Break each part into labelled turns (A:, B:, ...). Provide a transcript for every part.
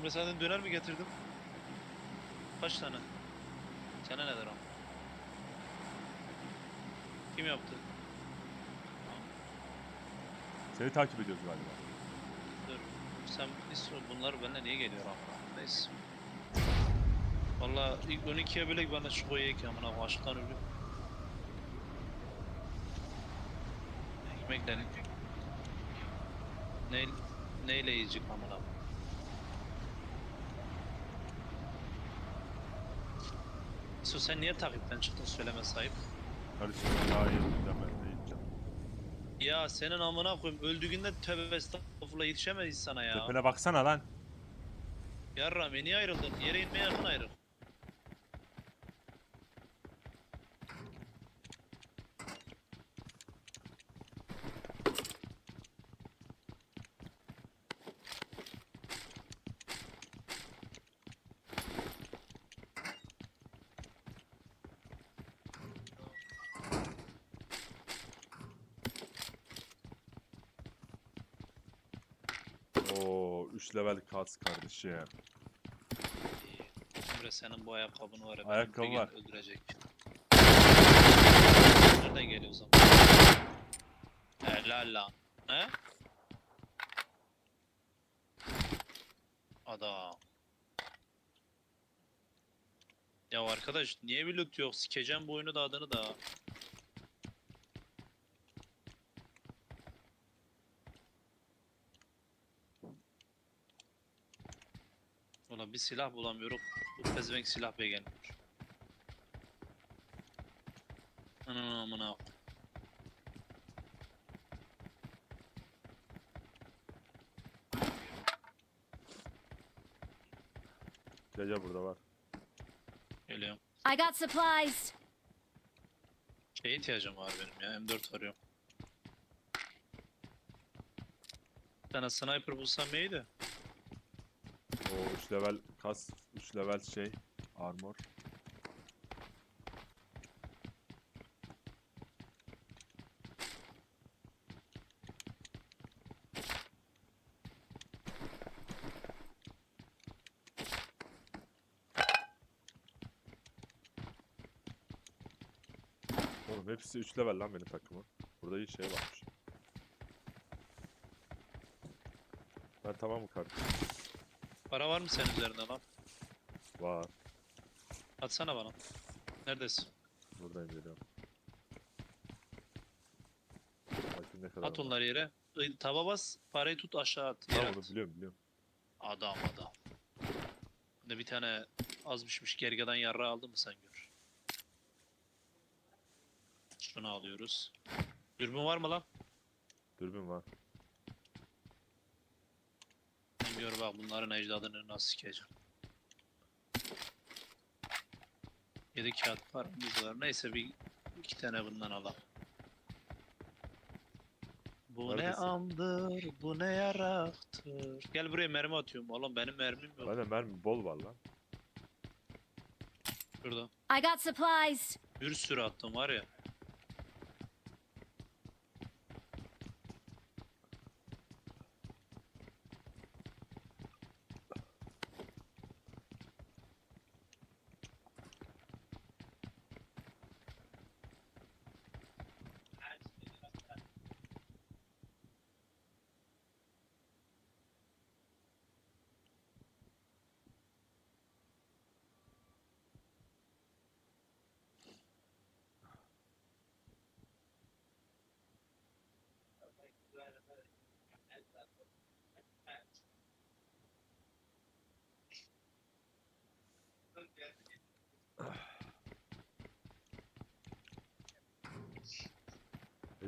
A: Emre senden döner mi getirdim? Kaç tane? Sana neler o? Kim yaptı?
B: Seni takip ediyoruz galiba.
A: Dur. Sen bunlar benimle niye geliyor amına? Neyse. Valla ilk 12'ye bile bana şu koyayım ki amına açlıktan ölüyorum. Ekmekle ne neyle yiyecek amına koyayım? Su sen niye takipten çıktın söyleme sahip?
B: Kardeşim daha iyi gideceğim ben de gideceğim.
A: Ya senin amına koyayım öldüğünde tövbe estağfurullah yetişemeyiz sana ya.
B: Tepene baksana lan.
A: Yarram niye ayrıldın? Yere inmeye yakın ayrıl.
B: Oo 3 level kas kardeşim.
A: Emre senin bu ayakkabın var beni
B: Ayakkabı var.
A: Öldürecek. Nereden geliyor o zaman? Helal lan. He? Adam. Ya arkadaş niye bir loot yok? Sikeceğim bu oyunu da adını da. Ulan bir silah bulamıyorum. Bu pezevenk silah beğenmiyor. Ananı amına.
B: Gel gel burada var.
A: Geliyorum.
C: I got supplies.
A: Şeye ihtiyacım var benim ya. M4 arıyorum. Bir tane sniper bulsam iyiydi.
B: Oo 3 level kas, 3 level şey armor. Oğlum hepsi 3 level lan benim takımın. Burada iyi şey varmış. Ben tamam mı kardeşim?
A: Para var mı senin üzerinde lan?
B: Var.
A: Atsana bana. Neredesin?
B: Buradan geliyorum. Bakayım ne kadar
A: At
B: var.
A: onları yere. Taba bas. Parayı tut aşağı at. Yere
B: Tamam onu
A: at.
B: biliyorum biliyorum.
A: Adam adam. Ne bir tane az pişmiş gergadan yarra aldı mı sen gör. Şunu alıyoruz. Dürbün var mı lan?
B: Dürbün var.
A: Gör bak bunların ecdadını nasıl sikeceğim. Yedi kağıt paramız var. Neyse bir iki tane bundan alalım. Bu ne
B: Neredesin?
A: andır, bu ne yaraktır. Gel buraya mermi atıyorum. Oğlum benim mermim yok.
B: Bende mermi bol var lan.
A: Şurada.
C: I got supplies.
A: Bir sürü attım var ya.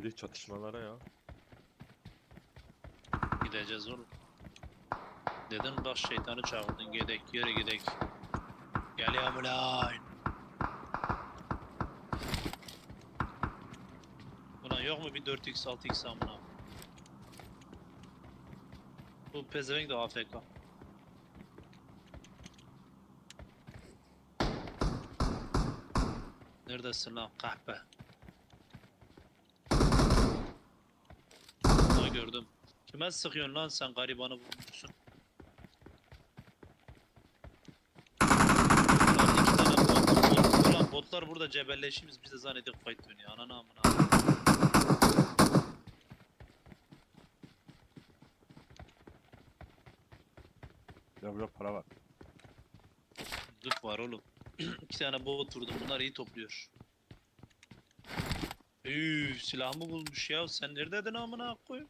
B: Dedik çatışmalara ya.
A: Gideceğiz oğlum. Dedin bak şeytanı çağırdın. Gidek, yere gidek. Gel ya mülayim. Ulan yok mu bir 4x 6x amına? Bu pezevenk de AFK. Neredesin lan kahpe? gördüm. Kime sıkıyorsun lan sen garibanı vurmuşsun. Ulan botlar burada cebelleşimiz biz de zannedik fight dönüyor. Ananı amına.
B: Ya burada para var.
A: Dut var oğlum. İki tane bot vurdum. Bunlar iyi topluyor. Üf, silahımı bulmuş ya. Sen neredeydin amına koyayım?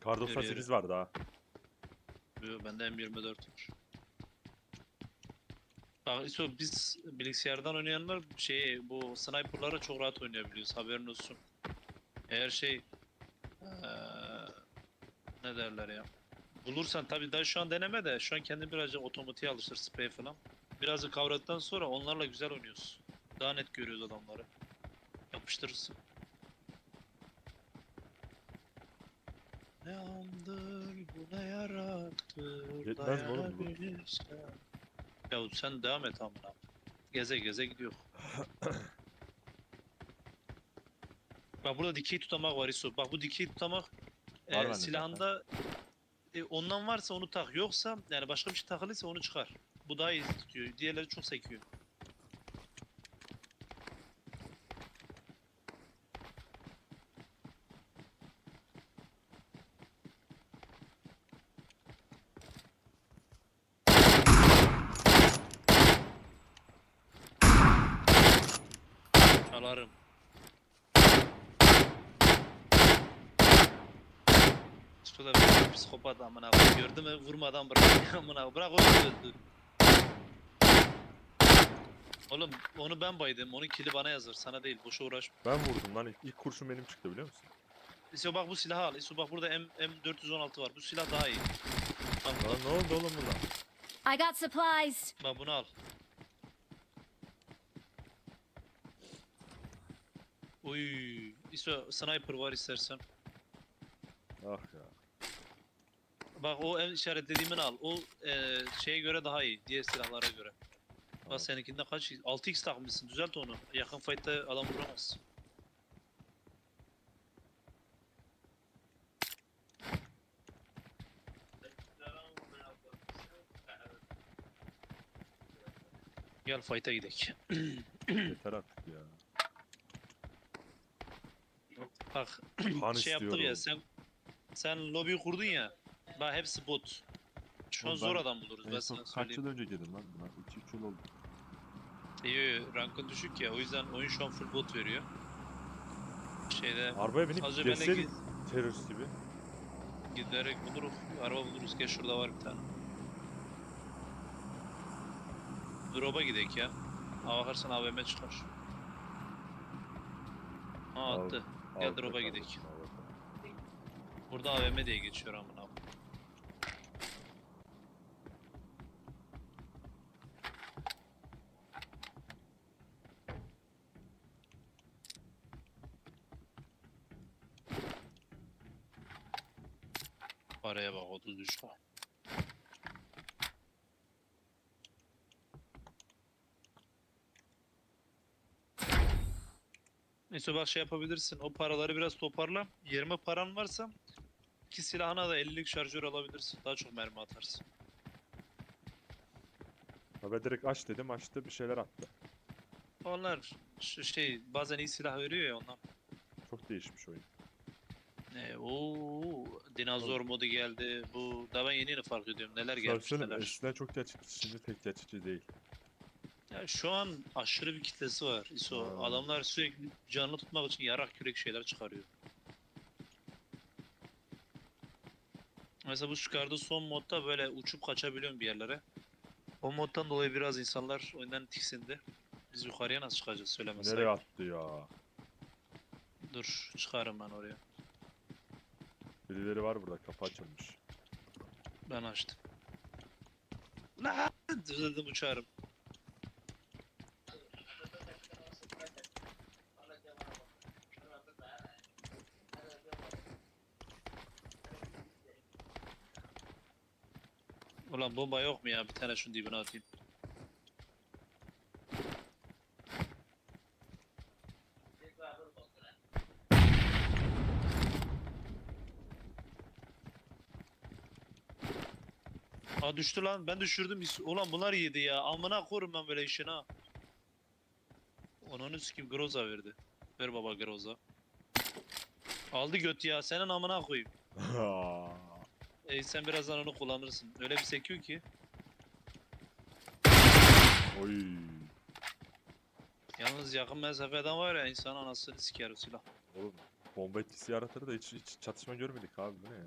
B: Kar
A: Yürü,
B: 98 var daha.
A: Yo, bende M24 var. Bak İso biz bilgisayardan oynayanlar şey bu sniper'lara çok rahat oynayabiliyoruz haberin olsun. Eğer şey eee, ne derler ya. Bulursan tabii daha şu an deneme de şu an kendin birazcık otomatiğe alışır spray falan. Birazcık kavradıktan sonra onlarla güzel oynuyoruz. Daha net görüyoruz adamları. Yapıştırırsın. Ne andır bu ne yarattır
B: Yetmez mi oğlum bu?
A: dayanabilirsen. Ya sen devam et amına. Geze geze gidiyor. Bak burada dikey tutamak var İso. Bak bu dikey tutamak e,
B: bende
A: silahında e, ondan varsa onu tak. Yoksa yani başka bir şey takılıysa onu çıkar. Bu daha iyi tutuyor. Diğerleri çok sekiyor. Alarım. Şu da bir psikopat amına koyayım. Gördün mü? Vurmadan bırak. amına bırak onu öldü. Oğlum onu ben baydım. Onun kili bana yazır. Sana değil. Boşa uğraşma.
B: Ben vurdum lan. ilk- İlk kurşun benim çıktı biliyor musun?
A: İso bak bu silahı al. İso bak burada M M416 var. Bu silah daha iyi. Bak,
B: Lan ne oldu oğlum buna?
C: I got supplies.
A: bak bunu al. Uy, İso sniper var istersen.
B: Ah.
A: Bak o en işaretlediğimin al. O e, şeye göre daha iyi. Diğer silahlara göre. Bak seninkinde kaç? 6x takmışsın. Düzelt onu. Yakın fight'ta adam vuramaz. Gel fight'a gidelim.
B: Yeter artık ya.
A: Bak
B: Kan
A: şey yaptık ya sen sen lobi kurdun ya. Bak hepsi bot. Şu an
B: Oğlum
A: zor
B: ben
A: adam buluruz ben
B: En son
A: sana
B: kaç
A: söyleyeyim.
B: yıl önce girdim lan buna? 2-3 yıl oldu.
A: İyi, rankın düşük ya o yüzden oyun şu an full bot veriyor. Şeyde
B: Arabaya binip
A: az önce benle
B: geçseydik terörist gibi.
A: giderek buluruz. Araba buluruz. Gel şurada var bir tane. Drop'a gidek ya. Ha bakarsan AVM çıkar. Ha
B: Al.
A: attı. Gel
B: Avrupa
A: drop'a
B: kardeşim,
A: gidelim.
B: Avrupa.
A: Burada AVM diye geçiyor amına. Paraya bak 33 lira. Neyse bak şey yapabilirsin. O paraları biraz toparla. 20 paran varsa iki silahına da 50'lik şarjör alabilirsin. Daha çok mermi atarsın.
B: Ben direkt aç dedim açtı bir şeyler attı.
A: Onlar şu şey bazen iyi silah veriyor ya ondan.
B: Çok değişmiş oyun.
A: Ne o dinozor modu geldi. Bu daha ben yeni yeni fark ediyorum. Neler gelmiş neler.
B: eskiden çok gerçekçi şimdi pek gerçekçi değil.
A: Ya şu an aşırı bir kitlesi var. ISO.
B: Ha.
A: Adamlar sürekli canlı tutmak için yarak kürek şeyler çıkarıyor. Mesela bu çıkardığı son modda böyle uçup kaçabiliyorum bir yerlere. O moddan dolayı biraz insanlar oyundan tiksindi. Biz yukarıya nasıl çıkacağız söylemesi.
B: Nereye attı ya?
A: Dur çıkarım ben oraya.
B: Birileri var burada kapı açılmış.
A: Ben açtım. Lan dedim uçarım. Ulan bomba yok mu ya? Bir tane şunun dibine atayım. Aa düştü lan. Ben düşürdüm. Ulan bunlar yedi ya. Amına korum ben böyle işin ha. Onun kim Groza verdi. Ver baba Groza. Aldı göt ya. Senin amına koyayım. E sen birazdan onu kullanırsın. Öyle bir sekiyor ki.
B: Oy.
A: Yalnız yakın mesafeden var ya insan anasını siker o silah.
B: Oğlum bomba etkisi yaratır da hiç, hiç çatışma görmedik abi bu ne ya?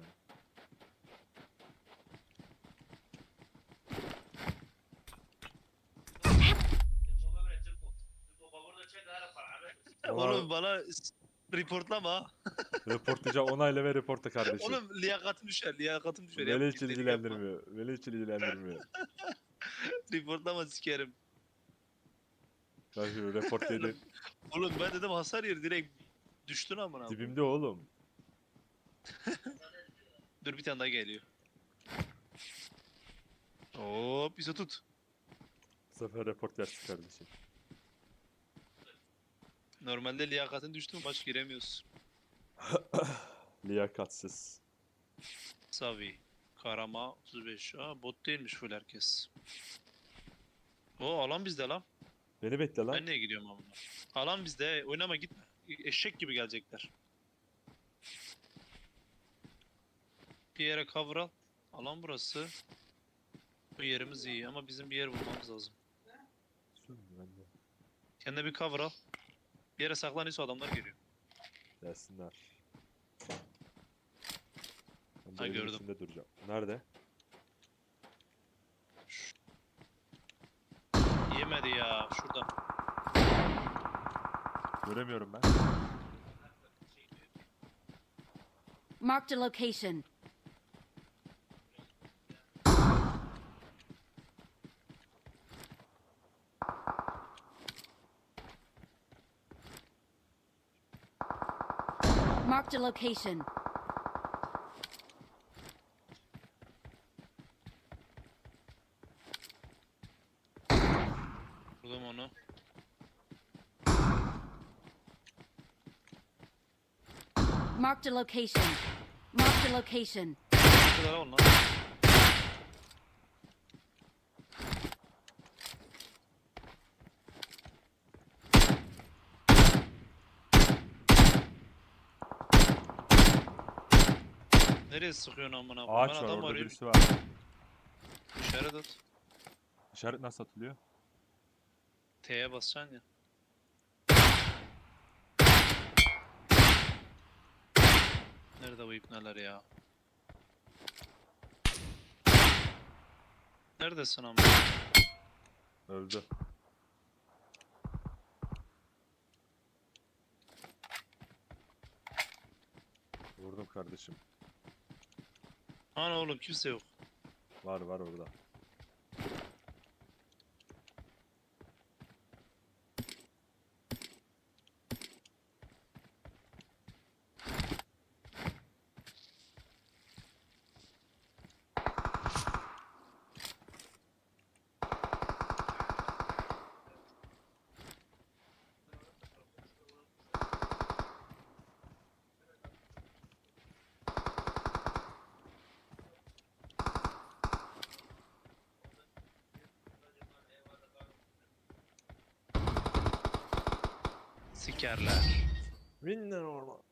A: Oğlum bana reportlama ha.
B: Reportlayacak onayla ve reporta kardeşim.
A: Oğlum liyakatım düşer, liyakatım düşer.
B: Beni
A: Yapma,
B: hiç ilgilendirmiyor. Beni hiç ilgilendirmiyor.
A: Reportlama sikerim.
B: Şu report yedim.
A: Oğlum ben dedim hasar yer direkt düştün amına.
B: Dibimde oğlum.
A: Dur bir tane daha geliyor. Hop bizi tut.
B: Bu sefer report yersin kardeşim.
A: Normalde liyakatın düştü mü maç giremiyorsun.
B: Liyakatsiz.
A: Savi. Karama 35. Aa bot değilmiş full herkes. O alan bizde lan.
B: Beni bekle lan.
A: Ben niye gidiyorum amına? Alan bizde. Oynama gitme. Eşek gibi gelecekler. Bir yere cover al. Alan burası. Bu yerimiz iyi ama bizim bir yer bulmamız lazım. Kendine bir cover al. Bir yere saklan ise adamlar geliyor.
B: Gelsinler. Ben
A: Ha, gördüm.
B: içinde duracağım. Nerede?
A: Yemedi ya. Şurada.
B: Göremiyorum ben.
C: Marked a location. Marked a location.
A: Vurdum onu.
C: Marked a location. Marked a location.
A: Şurada onlar. Nereye sıkıyorsun amına koyayım?
B: Ağaç
A: Ben
B: var
A: adam
B: orada
A: arıyorum.
B: birisi var.
A: İşaret at.
B: İşaret nasıl atılıyor?
A: T'ye basacaksın ya. Nerede bu ipneler ya? Neredesin ama?
B: Öldü. Vurdum kardeşim.
A: Ana oğlum kimse yok.
B: Var var orada.
A: Sikerler.
B: Winner orman.